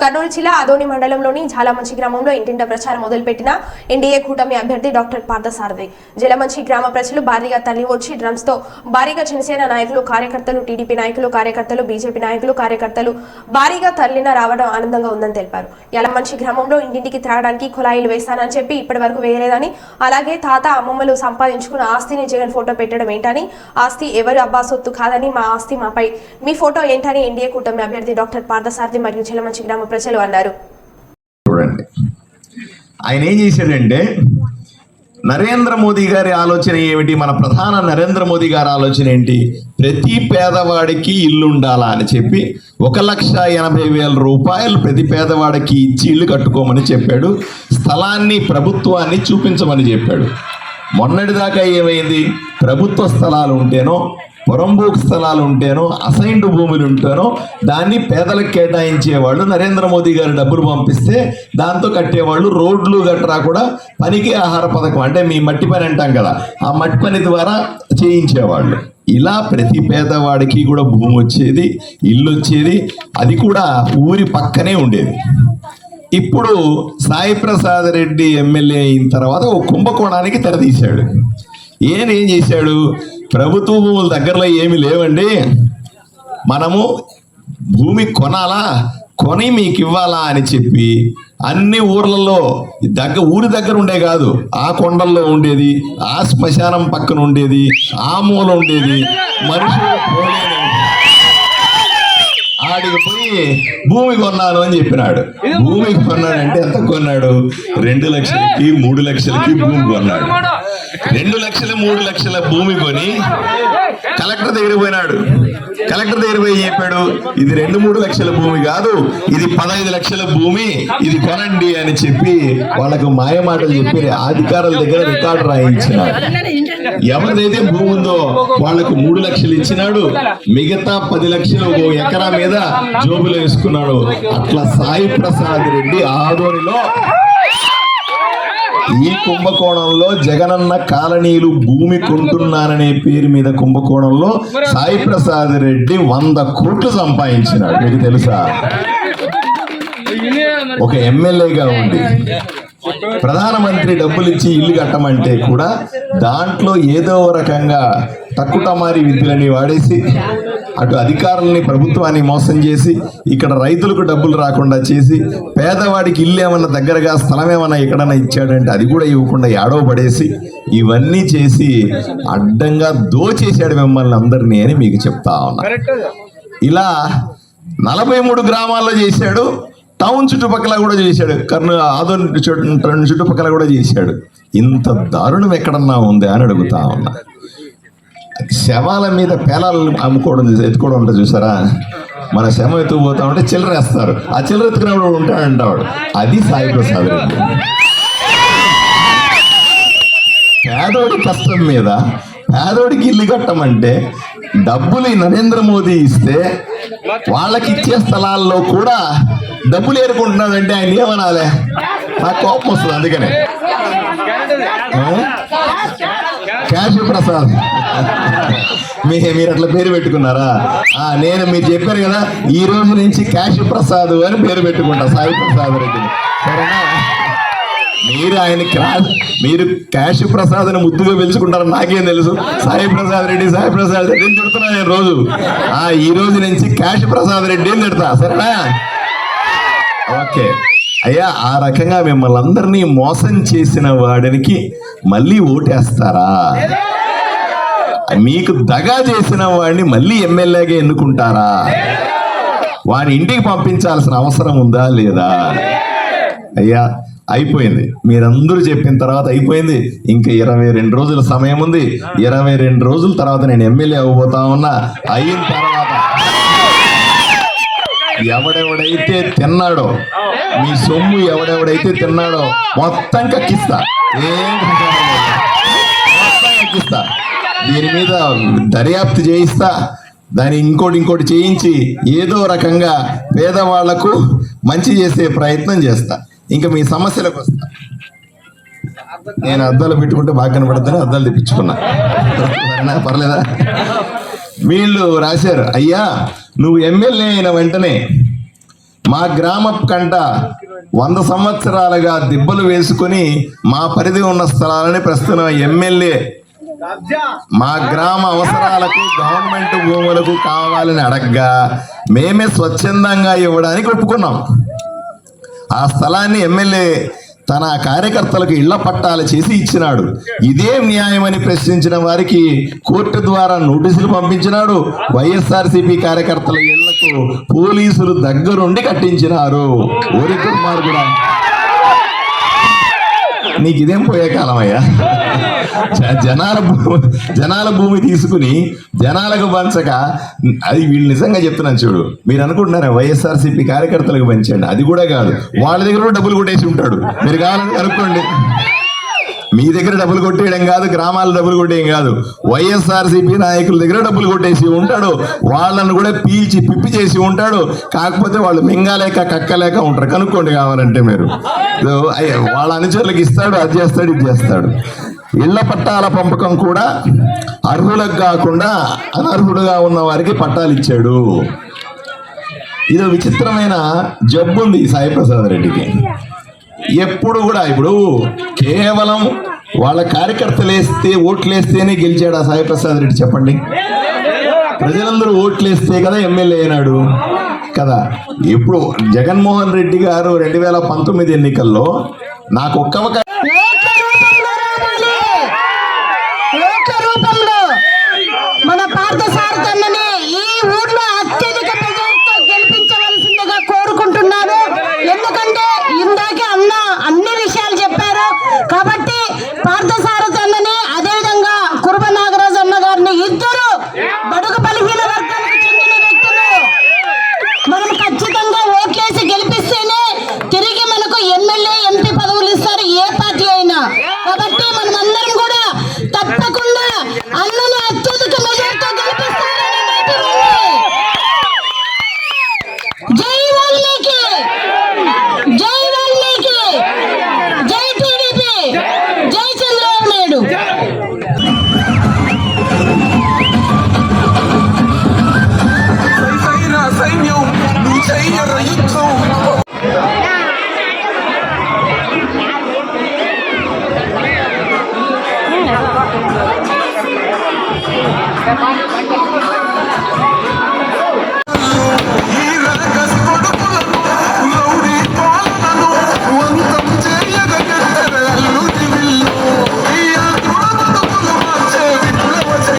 కర్నూలు జిల్లా అదోని మండలంలోని జాలమంచి గ్రామంలో ఇంటింట ప్రచారం మొదలుపెట్టిన ఎన్డీఏ కూటమి అభ్యర్థి డాక్టర్ పార్థసారథి. జలమంచి గ్రామ ప్రజలు భారీగా తల్లి వచ్చి డ్రమ్స్తో భారీగా జనసేన నాయకులు కార్యకర్తలు టీడీపీ నాయకులు కార్యకర్తలు బీజేపీ నాయకులు కార్యకర్తలు భారీగా తరలిన రావడం ఆనందంగా ఉందని తెలిపారు. యలమంచి గ్రామంలో ఇంటింటికి త్రాగడానికి కుళాయిలు వేస్తానని చెప్పి ఇప్పటి వరకు వేయలేదని అలాగే తాత అమ్మమ్మలు సంపాదించుకున్న ఆస్తిని జగన్ ఫోటో పెట్టడం ఏంటని ఆస్తి ఎవరు అబ్బా సొత్తు కాదని మా ఆస్తి మాపై మీ ఫోటో ఏంటని ఎన్డీఏ కూటమి అభ్యర్థి డాక్టర్ పార్థసారథి మరియు జలమంచి గ్రామ ప్రజలు అన్నారు. చూడండి. ఆయన ఏం చేశాడంటే నరేంద్ర మోదీ గారి ఆలోచన ఏమిటి? మన ప్రధాన నరేంద్ర మోదీ గారి ఆలోచన ఏంటి? ప్రతి పేదవాడికి ఇల్లు ఉండాలా అని చెప్పి ఒక లక్ష ఎనభై వేల రూపాయలు ప్రతి పేదవాడికి ఇచ్చి ఇల్లు కట్టుకోమని చెప్పాడు. స్థలాన్ని ప్రభుత్వాన్ని చూపించమని చెప్పాడు. మొన్నటిదాకా ఏమైంది? ప్రభుత్వ స్థలాలు ఉంటేనో పొరంబూకు స్థలాలు ఉంటేనో అసైన్డ్ భూములు ఉంటేనో దాన్ని పేదలకు కేటాయించేవాళ్ళు నరేంద్ర మోదీ గారు డబ్బులు పంపిస్తే దాంతో కట్టేవాళ్ళు రోడ్లు గట్రా కూడా పనికి ఆహార పథకం. అంటే మీ మట్టి పని అంటాం కదా ఆ మట్టి పని ద్వారా చేయించేవాళ్ళు. ఇలా ప్రతి పేదవాడికి కూడా భూమి వచ్చేది ఇల్లు వచ్చేది అది కూడా ఊరి పక్కనే ఉండేది. ఇప్పుడు సాయి ప్రసాద్ రెడ్డి ఎమ్మెల్యే అయిన తర్వాత ఒక కుంభకోణానికి తెరదీశాడు ఏం చేశాడు? ప్రభుత్వ భూముల దగ్గరలో ఏమి లేవండి. మనము భూమి కొనాలా కొని మీకు ఇవ్వాలా అని చెప్పి అన్ని ఊర్లలో దగ్గర ఊరి దగ్గర ఉండే కాదు ఆ కొండల్లో ఉండేది ఆ శ్మశానం పక్కన ఉండేది ఆ మూల ఉండేది మనుషులు ఆడికి పోయి భూమి కొన్నాను అని చెప్పినాడు. భూమి కొన్నాడంటే ఎంత కొన్నాడు? రెండు లక్షలకి మూడు లక్షలకి భూమి కొన్నాడు రెండు లక్షల మూడు లక్షల భూమి కొని కలెక్టర్ దగ్గర పోయినాడు. కలెక్టర్ దగ్గర పోయి చెప్పాడు? ఇది రెండు మూడు లక్షల భూమి కాదు ఇది పదహైదు లక్షల భూమి ఇది కొనండి అని చెప్పి వాళ్ళకు మాయమాటలు చెప్పి అధికారుల దగ్గర రికార్డు రాయించినాడు. ఎవరిదైతే భూమి ఉందో వాళ్ళకు మూడు లక్షలు ఇచ్చినాడు. మిగతా పది లక్షలు ఓ ఎకరా మీద జోబులో వేసుకున్నాడు. అట్లా సాయి ప్రసాద్ రెడ్డి ఆదోనిలో ఈ కుంభకోణంలో జగనన్న కాలనీలు భూమి కొంటున్నాననే పేరు మీద కుంభకోణంలో సాయి ప్రసాద్ రెడ్డి వంద కోట్లు సంపాదించినాడు. మీకు తెలుసా? ఒక ఎమ్మెల్యేగా ఉండి. ప్రధానమంత్రి డబ్బులు ఇచ్చి ఇల్లు కట్టమంటే కూడా దాంట్లో ఏదో రకంగా తక్కుటమారి విద్యలని వాడేసి అటు అధికారులని ప్రభుత్వాన్ని మోసం చేసి ఇక్కడ రైతులకు డబ్బులు రాకుండా చేసి పేదవాడికి ఇల్లు ఏమన్నా దగ్గరగా స్థలం ఏమన్నా ఎక్కడన్నా ఇచ్చాడంటే అది కూడా ఇవ్వకుండా ఏడవ పడేసి ఇవన్నీ చేసి అడ్డంగా దోచేశాడు మిమ్మల్ని అందరినీ అని మీకు చెప్తా ఉన్నా. ఇలా నలభై మూడు గ్రామాల్లో చేశాడు టౌన్ చుట్టుపక్కల కూడా చేశాడు. కర్నూలు ఆదోని చుట్టుపక్కల కూడా చేశాడు. ఇంత దారుణం ఎక్కడన్నా ఉందా అని అడుగుతా ఉన్నా. శవాల మీద పేలాలు అమ్ముకోవడం ఎత్తుకోవడం ఉంటుంది చూసారా? మన శవం ఎత్తుకుపోతా ఉంటే చిల్లర వేస్తారు. ఆ చిల్లర ఎత్తుకునేవాడు ఉంటాడంటాడు అది సాయి ప్రసాద్ రెడ్డి. పేదోడి కష్టం మీద పేదోడికి ఇల్లు కట్టమంటే డబ్బులు నరేంద్ర మోదీ ఇస్తే వాళ్ళకి ఇచ్చే స్థలాల్లో కూడా డబ్బులు ఏరుకుంటున్నాడంటే ఆయన ఏమనాలే? నాకు కోపం వస్తుంది అందుకనే. క్యాష్ ప్రసాద్. మీ మీరు అట్లా పేరు పెట్టుకున్నారా? ఆ నేను మీరు చెప్పారు కదా ఈ రోజు నుంచి క్యాష్ ప్రసాద్ అని పేరు పెట్టుకుంటా సాయి ప్రసాద్ రెడ్డిని. సరేనా? మీరు ఆయన క్రాస్ మీరు క్యాష్ ప్రసాద్ అని ముద్దుగా పిలుచుకుంటారు నాకేం తెలుసు. సాయి ప్రసాద్ రెడ్డి సాయి ప్రసాద్ రెడ్డి అని తిడుతున్నా నేను రోజు. ఆ ఈ రోజు నుంచి క్యాష్ ప్రసాద్ రెడ్డి అని తిడతా సరేనా? ఓకే. అయ్యా ఆ రకంగా మిమ్మల్ని అందరినీ మోసం చేసిన వాడికి మళ్ళీ ఓటేస్తారా? మీకు దగా చేసిన వాడిని మళ్ళీ ఎమ్మెల్యేగా ఎన్నుకుంటారా? వాని ఇంటికి పంపించాల్సిన అవసరం ఉందా లేదా? అయ్యా అయిపోయింది. మీరందరూ చెప్పిన తర్వాత అయిపోయింది. ఇంకా ఇరవై రెండు రోజుల సమయం ఉంది. ఇరవై రెండు రోజుల తర్వాత నేను ఎమ్మెల్యే అవ్వబోతా ఉన్నా. అయిన తర్వాత ఎవడెవడైతే తిన్నాడో మీ సొమ్ము ఎవడెవడైతే తిన్నాడో మొత్తం కక్కిస్తా. ఏం మొత్తం కక్కిస్తా. దీని మీద దర్యాప్తు చేయిస్తా. దాని ఇంకోటి ఇంకోటి చేయించి ఏదో రకంగా పేదవాళ్ళకు మంచి చేసే ప్రయత్నం చేస్తా. ఇంకా మీ సమస్యలకు వస్తా. నేను అద్దాలు పెట్టుకుంటే బాగా కనపడతాను అద్దాలు తెప్పించుకున్నా. పర్లేదా? వీళ్ళు రాశారు అయ్యా నువ్వు ఎమ్మెల్యే అయిన వెంటనే మా గ్రామ కంట వంద సంవత్సరాలుగా దిబ్బలు వేసుకుని మా పరిధి ఉన్న స్థలాలని ప్రస్తుతం ఎమ్మెల్యే మా గ్రామ అవసరాలకు గవర్నమెంట్ భూములకు కావాలని అడగ్గా మేమే స్వచ్ఛందంగా ఇవ్వడానికి ఒప్పుకున్నాం. ఆ స్థలాన్ని ఎమ్మెల్యే తన కార్యకర్తలకు ఇళ్ళ పట్టాలు చేసి ఇచ్చినాడు. ఇదేం న్యాయమని ప్రశ్నించిన వారికి కోర్టు ద్వారా నోటీసులు పంపించినాడు. వైఎస్ఆర్సీపీ కార్యకర్తల ఇళ్ళకు పోలీసులు దగ్గరుండి కట్టించినారు. ఓరి కూడా నీకు ఇదేం పోయే కాలం అయ్యా జనాల భూమి జనాల భూమి తీసుకుని జనాలకు పంచక అది వీళ్ళు నిజంగా చెప్తున్నాను చూడు. మీరు అనుకుంటున్నారా వైఎస్ఆర్సీపీ కార్యకర్తలకు పంచండి? అది కూడా కాదు. వాళ్ళ దగ్గర డబ్బులు కొట్టేసి ఉంటాడు. మీరు కావాలని కనుక్కోండి. మీ దగ్గర డబ్బులు కొట్టేయడం కాదు గ్రామాల డబ్బులు కొట్టేయడం కాదు. వైఎస్ఆర్సీపీ నాయకుల దగ్గర డబ్బులు కొట్టేసి ఉంటాడు. వాళ్ళను కూడా పీల్చి పిప్పి చేసి ఉంటాడు. కాకపోతే వాళ్ళు మింగాలేక కక్కలేక ఉంటారు. కనుక్కోండి కావాలంటే మీరు. వాళ్ళ అనుచరులకు ఇస్తాడు అది చేస్తాడు ఇది చేస్తాడు. ఇళ్ళ పట్టాల పంపకం కూడా అర్హులకు కాకుండా అనర్హుడుగా ఉన్న వారికి పట్టాలు ఇచ్చాడు. ఇది విచిత్రమైన జబ్బు ఉంది సాయిప్రసాద్ రెడ్డికి. ఎప్పుడు కూడా ఇప్పుడు కేవలం వాళ్ళ కార్యకర్తలు వేస్తే ఓట్లు వేస్తేనే గెలిచాడు ఆ సాయి ప్రసాద్ రెడ్డి చెప్పండి. ప్రజలందరూ ఓట్లు వేస్తే కదా ఎమ్మెల్యే అయినాడు. కదా. ఇప్పుడు జగన్మోహన్ రెడ్డి గారు రెండు వేల పంతొమ్మిది ఎన్నికల్లో నాకు ఒక్క అవకాశం É mais...